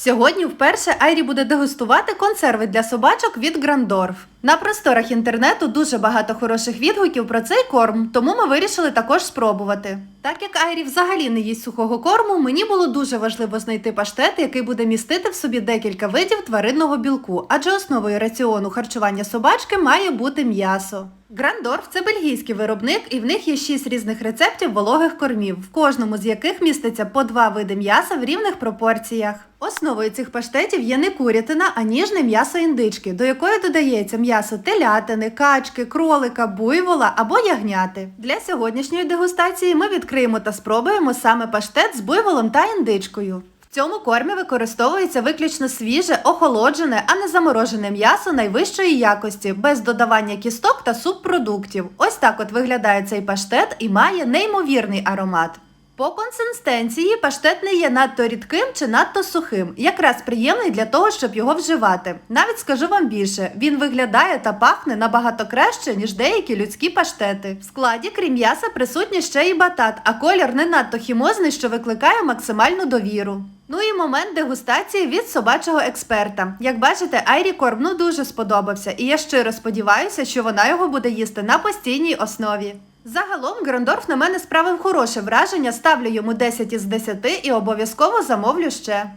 Сьогодні вперше Айрі буде дегустувати консерви для собачок від Грандорф. На просторах інтернету дуже багато хороших відгуків про цей корм, тому ми вирішили також спробувати. Так як Айрі взагалі не їсть сухого корму, мені було дуже важливо знайти паштет, який буде містити в собі декілька видів тваринного білку, адже основою раціону харчування собачки має бути м'ясо. Грандорф це бельгійський виробник, і в них є 6 різних рецептів вологих кормів, в кожному з яких міститься по два види м'яса в рівних пропорціях. Основою цих паштетів є не курятина, а ніжне м'ясо індички, до якої додається м'ясо телятини, качки, кролика, буйвола або ягняти. Для сьогоднішньої дегустації ми відкриємо та спробуємо саме паштет з буйволом та індичкою. В цьому кормі використовується виключно свіже, охолоджене, а не заморожене м'ясо найвищої якості, без додавання кісток та субпродуктів. Ось так от виглядає цей паштет і має неймовірний аромат. По консистенції паштет не є надто рідким чи надто сухим, якраз приємний для того, щоб його вживати. Навіть скажу вам більше, він виглядає та пахне набагато краще, ніж деякі людські паштети. В складі, крім м'яса, присутній ще й батат, а колір не надто хімозний, що викликає максимальну довіру. Ну і момент дегустації від собачого експерта. Як бачите, Айрі Корм дуже сподобався, і я щиро сподіваюся, що вона його буде їсти на постійній основі. Загалом Грандорф на мене справив хороше враження, ставлю йому 10 із 10 і обов'язково замовлю ще.